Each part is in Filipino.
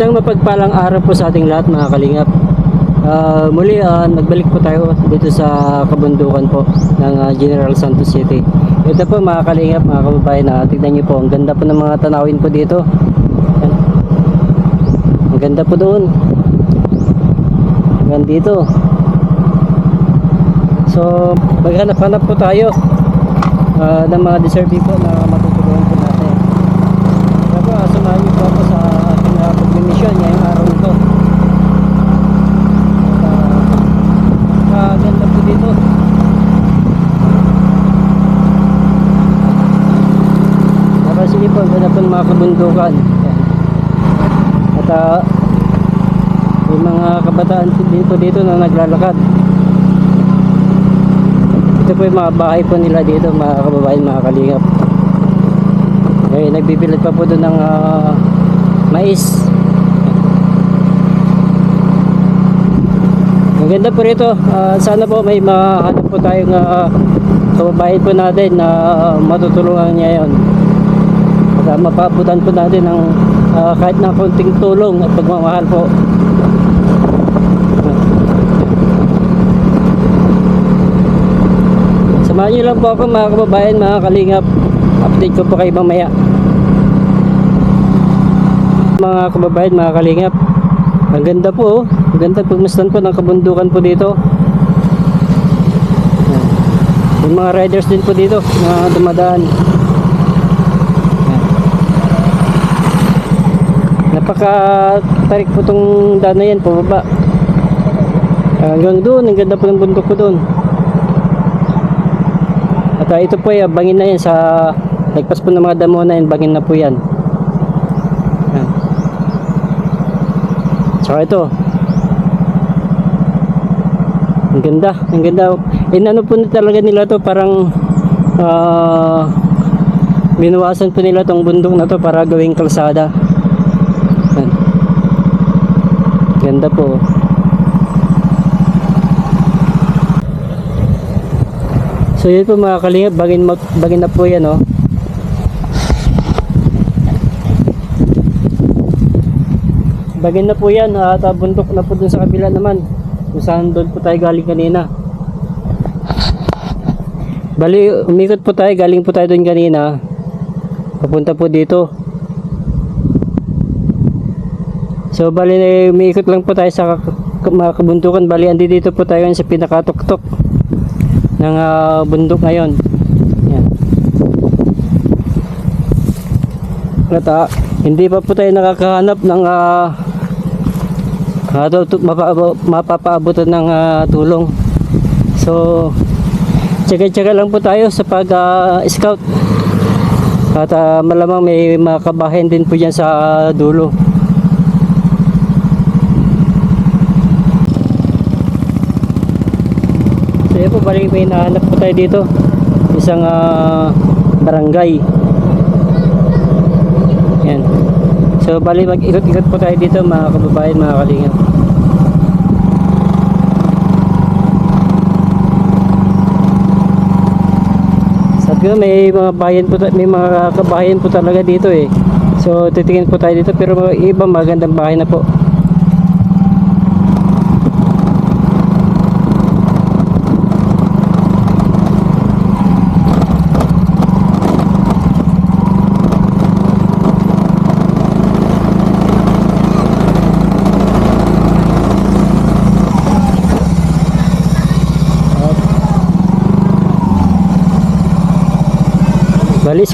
Isang mapagpalang araw po sa ating lahat mga kalingap. Ah, muli, ah, nagbalik po tayo dito sa kabundukan po ng ah, General Santos City. Ito po mga kalingap, mga kababayan, na tignan niyo po. Ang ganda po ng mga tanawin po dito. Ang ganda po doon. Hanggang dito. So, maghanap-hanap po tayo ah, ng mga deserving po na matutulungan po natin. Kaya po, ah, samahan niyo po ako sa ating uh, pagmimisyon ngayong araw ito. At, ah, ganda po dito. Para sige po, ganda po ng mga kabundukan. At ah, may mga kabataan po dito na naglalakad. Ito po yung mga bahay po nila dito, mga kababayan, mga kalingap. Eh, nagbibilad pa po doon ng ah, mais. Ang ganda po rito. Ah, sana po may mahanap po tayong uh, kababayan po natin na ah, matutulungan niya yon. Uh, mapabutan po natin ng ah, kahit na konting tulong at pagmamahal po. Samahan niyo lang po ako mga kababayan, mga kalingap. Update ko po kayo mamaya. Mga kababayan, mga kalingap. Ang ganda po, oh. ang ganda pagmasdan po ng kabundukan po dito. Yung mga riders din po dito na dumadaan. Napaka tarik po tong daan na yan, pababa. Hanggang doon, ang ganda po ng bundok po doon. At ah, ito po ay ah, bangin na yan sa nagpas po ng mga damo na yan, bangin na po yan. Yan. Tsaka ito. Ang ganda, ang ganda. Inano po na talaga nila to parang ah binawasan po nila tong bundok na to para gawing kalsada. Yan. Ganda po. So yun po mga kalingap, bagin, bagin na po yan oh. Bagin na po yan at ah, bundok na po dun sa kabila naman. Kung saan doon po tayo galing kanina. Bali, umikot po tayo, galing po tayo doon kanina. Papunta po dito. So bali, eh, umiikot lang po tayo sa mga kabundukan. Bali, andi dito po tayo sa pinakatuktok ng ah, bundok ngayon. Yan. At ah, hindi pa po tayo nakakahanap ng uh, mapa, mapapaabutan ng ah, tulong. So, tsaga-tsaga lang po tayo sa pag-scout. At ah, malamang may makabahin din po dyan sa ah, dulo. Balik may nahanap po tayo dito. Isang ah, barangay. Yan. So bali mag-ikot-ikot po tayo dito mga kababayan, mga kalingap. Sabi may mga bayan po may mga kabahayan po talaga dito eh. So titingin po tayo dito pero mga iba magandang bahay na po.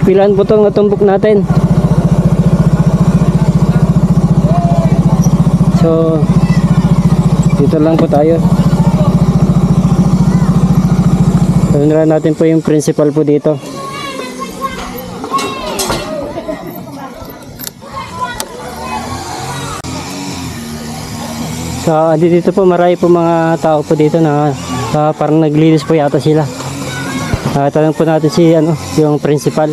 Bali, spilan po itong natumbok natin. So, dito lang po tayo. Tunran natin po yung principal po dito. So, dito po marami po mga tao po dito na ah, parang naglinis po yata sila. Ah, tanong po natin si ano, yung principal.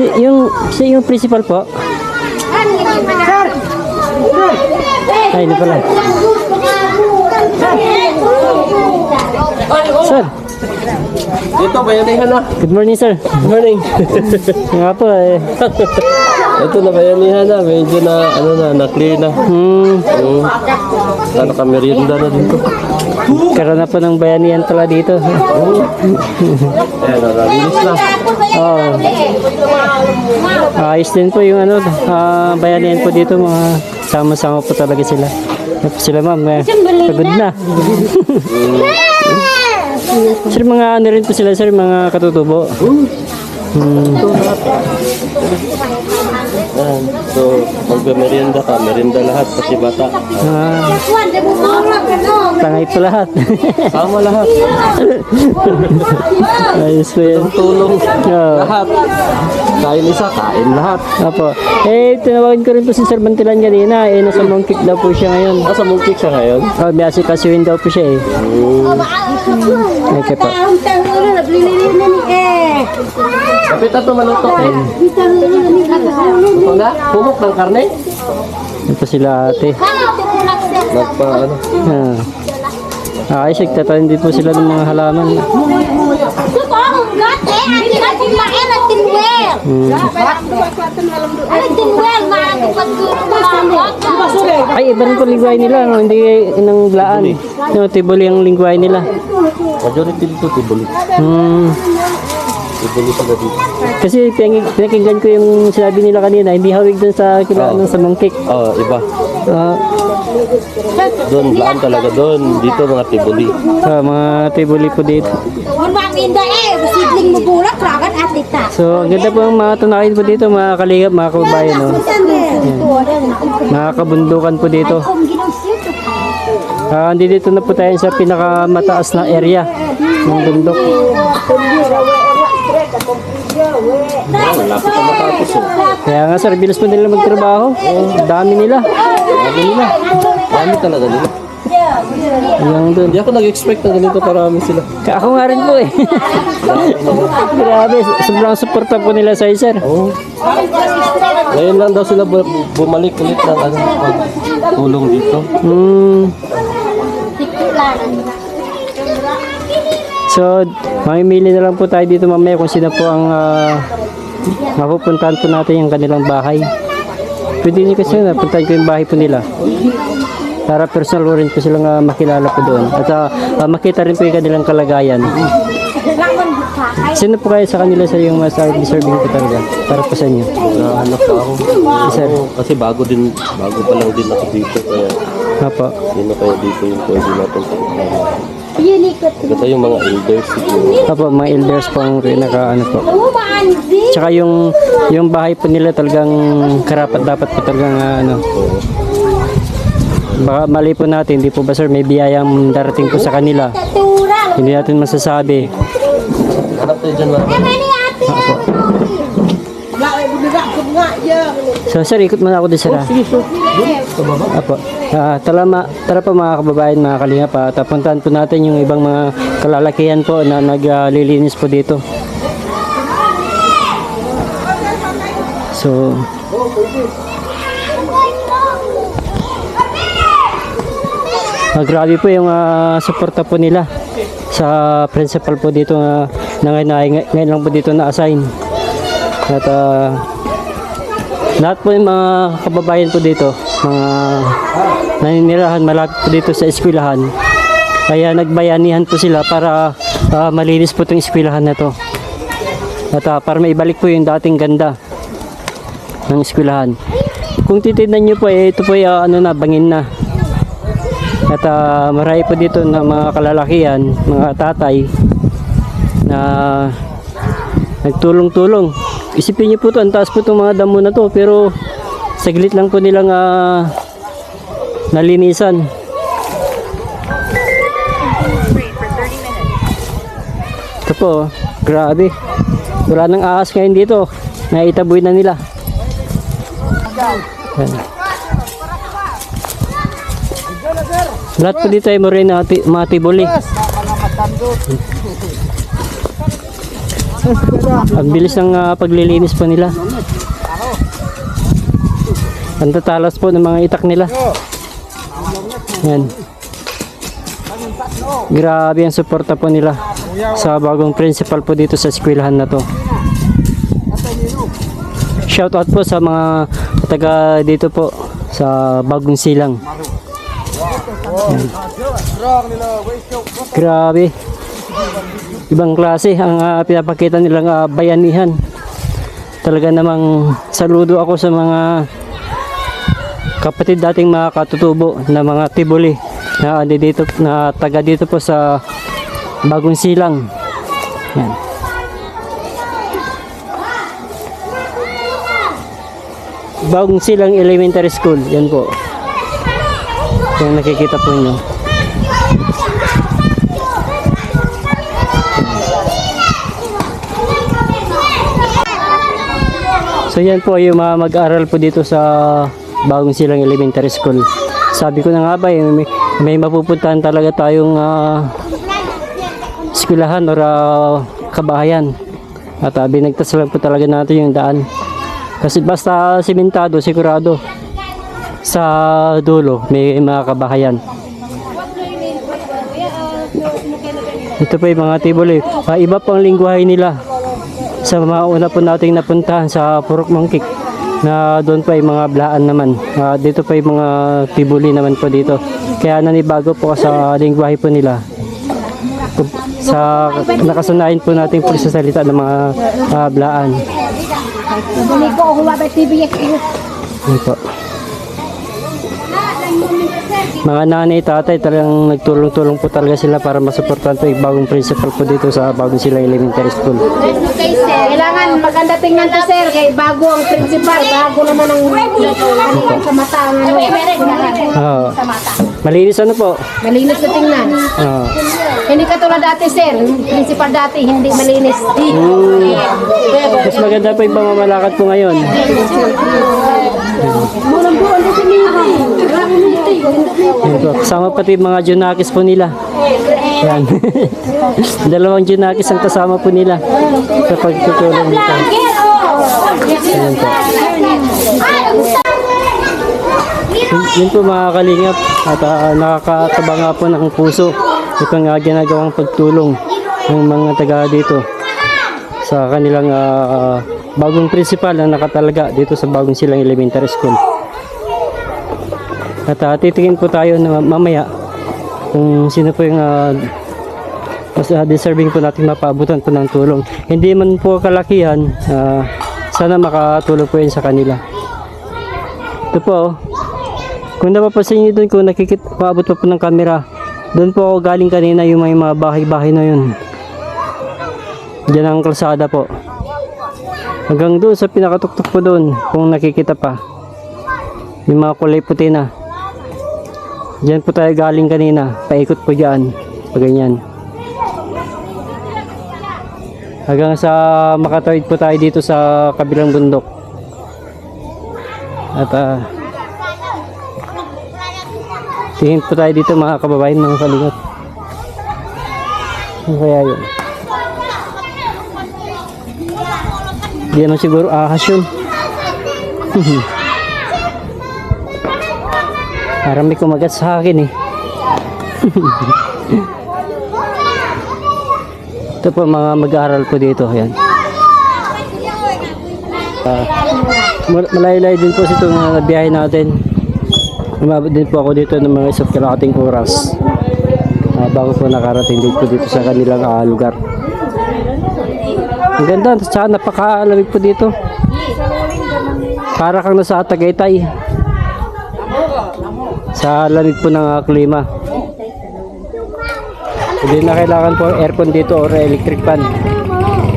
Si yung si yung principal po. Ay, hindi pala. Sir, Dito, bayanihan na. Good morning, sir. Good morning. Nga po, eh. Ito na bayanihan na. Medyo na, ano na, na-clear na. Hmm, Hmm. Sana ka merienda na dito. karoon na po ng bayanihan pala dito. Ayan, naralinis na. Oh. Ayos din po yung ano, ah, bayanihan po dito, mga sama-sama po talaga sila. Tapos sila ma'am, eh, pagod na. sir, mga ano rin po sila, sir, mga katutubo. Hmm. Ayan. So, magbe-merienda ka, merienda lahat, pati bata. Ah, tangay po lahat. Sama lahat. Ayos po yan. Tulong. Oo. Lahat. Kain isa, kain lahat. Opo. Eh, tinawagin ko rin po si Sir Bantilan kanina. Eh, nasa Mongkik daw po siya ngayon. Asa mong cake siya ngayon? Oh, may asikasuhin daw po siya eh. Okay po. Kapit ato malutok eh. Ito na, humok ng karne. Ito sila ate. Nagpa, ano. Ah. Ah, ay, sigtatanim din po sila ng mga halaman. Ay, iba rin po lingway nila. No? Hindi ng blaan. No, tibuli ang lingway nila. Majority dito, tibuli. Hmm. Tibuli sila dito. Kasi pinakinggan ko yung sinabi nila kanina, hindi hawig dun sa kila Oo. sa mangkik. Oh, iba. Ah, Doon, blaan talaga doon. Dito mga tibuli. ah, mga tibuli po dito. So, ang ganda po ang mga tunakin po dito, mga kalingap, mga kababayan, no? Mga kabundukan po dito. Ah, dito na po tayo sa pinakamataas na area ng bundok. Malapit na matapos eh. Kaya nga sir, bilis po nila magtrabaho. Oh, dami nila. Dami nila. Dami talaga nila. Yung doon. Hindi ako nag-expect na ganito karami sila. Ka- Ako nga rin po eh. Grabe, sobrang suporta po nila sa sir. Oo. Ngayon lang daw sila bu- bumalik ulit ng ano, tulong dito. Hmm. So, mamimili na lang po tayo dito mamaya kung sino po ang ah, mapupuntahan po natin yung kanilang bahay. Pwede niyo kasi na puntahan ko yung bahay po nila. Para personal ko rin po silang ah, makilala po doon. At ah, ah, makita rin po yung kanilang kalagayan. Sino po kayo sa kanila sa yung mas ah, deserving po talaga? Para po sa inyo. Nahanap pa ako. Sir. Kasi bago din, bago pa lang din ako dito. Kaya Apo. sino kaya dito yung pwede natin. Ito yung mga elders siguro. Apo, mga elders po ang pinaka ano po. Tsaka yung yung bahay po nila talagang karapat dapat po talagang ah, ano. Baka mali po natin, hindi po ba sir may biyayang darating po sa kanila. Hindi natin masasabi. Hanap tayo dyan mga. Eh, mani ate. So sir, ikot muna ako din sir. ah. Apo. Ah, tara, ma, tara po mga kababayan, mga kalinga pa. Tapuntahan po natin yung ibang mga kalalakihan po na naglilinis po dito. So, Ah, grabe po yung ah, suporta po nila sa principal po dito ah, na ngayon, ngayon lang po dito na-assign. At ah, lahat po yung mga kababayan po dito, mga naninirahan malapit po dito sa eskwelahan. Kaya nagbayanihan po sila para ah, malinis po itong eskwelahan na to. At ah, para maibalik po yung dating ganda ng eskwelahan. Kung titignan nyo po, eh, ito po yung ano na, bangin na. At ah, marami po dito na mga kalalakihan, mga tatay na nagtulong-tulong. Isipin niyo po to, ang taas po itong mga damo na to, pero saglit lang po nilang ah, nalinisan. Ito po, oh, grabe. Wala nang ahas ngayon dito. Naitaboy na nila. Lahat po dito ay morena, ti- mga tibuli. Ang bilis ng ah, paglilinis po nila. Ang tatalas po ng mga itak nila. Yan. Grabe ang suporta po nila. sa bagong principal po dito sa eskwelahan na to. Shout out po sa mga taga dito po sa bagong silang. Grabe. Ibang klase ang ah, pinapakita nilang ah, bayanihan. Talaga namang saludo ako sa mga kapatid dating mga katutubo na mga tibuli na dito na taga dito po sa bagong silang. Yan. Bagong silang elementary school. Yan po. Yung nakikita po nyo. So yan po yung mga mag-aral po dito sa bagong silang elementary school. Sabi ko na nga ba, eh, may, may mapupuntahan talaga tayong ah, eskwelahan or ah, kabahayan. At uh, binagtas lang po talaga natin yung daan. Kasi basta simentado, sigurado sa dulo may mga kabahayan. Ito po yung mga tibuli. Ah, iba pang lingwahe nila sa mga una po nating napuntahan sa Purok Mangkik na doon pa yung mga blaan naman. Ah, dito pa yung mga tibuli naman po dito. Kaya nanibago po sa lingwahe po nila. Sa nakasunayan po natin po sa salita ng mga ah, blaan. Bili ko ako wabay TV Yun po. Mga nanay, tatay, talagang nagtulong-tulong po talaga sila para masuportahan po yung bagong principal po dito sa bagong sila elementary school. Okay, sir. Kailangan maganda tingnan to, sir. Kay bago ang principal, bago naman ang ano sa mata ano. Ah, malinis ano po? Malinis na tingnan. Ah. Hindi katulad dati, sir. Principal dati, hindi malinis. Mas maganda po yung pamamalakad po ngayon. Yan po. Kasama pati mga junakis po nila. Yan. Dalawang junakis ang kasama po nila sa pagtutulong dito. Ayan po. Yun, yun po mga kalingap at ah, nakakataba nga po ng puso itong uh, ginagawang pagtulong ng mga taga dito sa kanilang ah, bagong principal na nakatalaga dito sa bagong silang elementary school. At uh, titingin po tayo na mamaya kung sino po yung ah, mas ah, deserving po natin mapaabutan po ng tulong. Hindi man po kalakihan, ah, sana makatulong po yun sa kanila. Ito po, oh. kung napapansin nyo doon, kung nakikita, paabot pa po ng camera, doon po ako galing kanina yung may mga bahay-bahay na yun. Diyan ang kalsada po. Hanggang doon sa pinakatuktok po doon, kung nakikita pa. Yung mga kulay puti na. Diyan po tayo galing kanina. Paikot po dyan. Pag ganyan. Hanggang sa makatawid po tayo dito sa kabilang bundok. At ah, tingin po tayo dito mga kababayan mga kalingat. Ano kaya yun? Hindi naman siguro ahas yun. Parang may kumagat sa akin eh. Ito po mga mag-aaral po dito. Ayan. Mal- malayo-layo din po itong mga biyahe natin. Umabot din po ako dito ng mga isa't kalahating oras. Ah, bago po nakarating din po dito sa kanilang ah, lugar. Ang ganda, tsaka napakalamig po dito. Para kang nasa Tagaytay. Sa lamig po ng ah, klima. Hindi na kailangan po aircon dito or electric fan.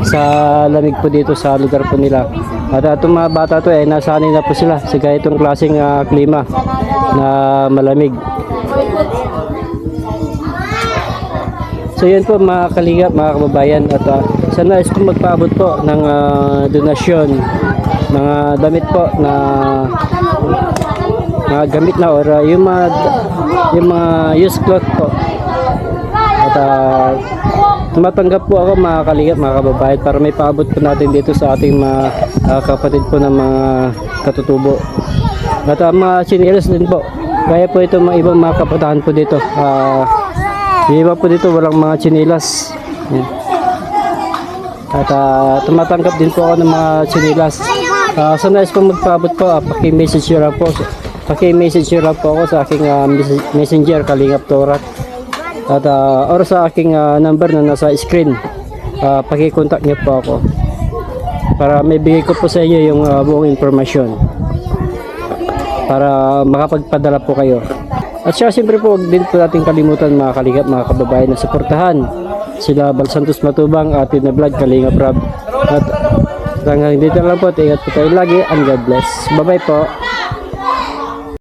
Sa lamig po dito sa lugar po nila. At itong mga bata to eh, nasanay na po sila sa ganitong klaseng ah, klima na malamig. So yun po mga kalingap, mga kababayan at uh, sana is kung magpaabot po ng ah, donasyon, mga damit po na mga gamit na or ah, yung mga yung mga used cloth po. At uh, tumatanggap po ako mga kalingap, mga kababayan para may paabot po natin dito sa ating mga ah, kapatid po ng mga katutubo. At uh, mga chinelas din po. Kaya po ito mga ibang mga kapatahan po dito. Ah, yung iba po dito walang mga chinelas. Yan. At ah, tumatanggap din po ako ng mga sinilas. Uh, sa nais po magpaabot po, uh, paki-message nyo lang po. Paki-message nyo lang po ako sa aking mes- messenger, Kalingap Torat. At ah, or sa aking ah, number na nasa screen. Uh, paki-contact nyo po ako. Para may bigay ko po sa inyo yung ah, buong informasyon. Para makapagpadala po kayo. At saka siyempre po, huwag din po natin kalimutan mga kalingap, mga kababayan na suportahan sila Bal Santos Matubang, Ate na Vlog, Kalingap Rob. At hanggang dito lang po, at ingat po tayo lagi and God bless. Bye bye po.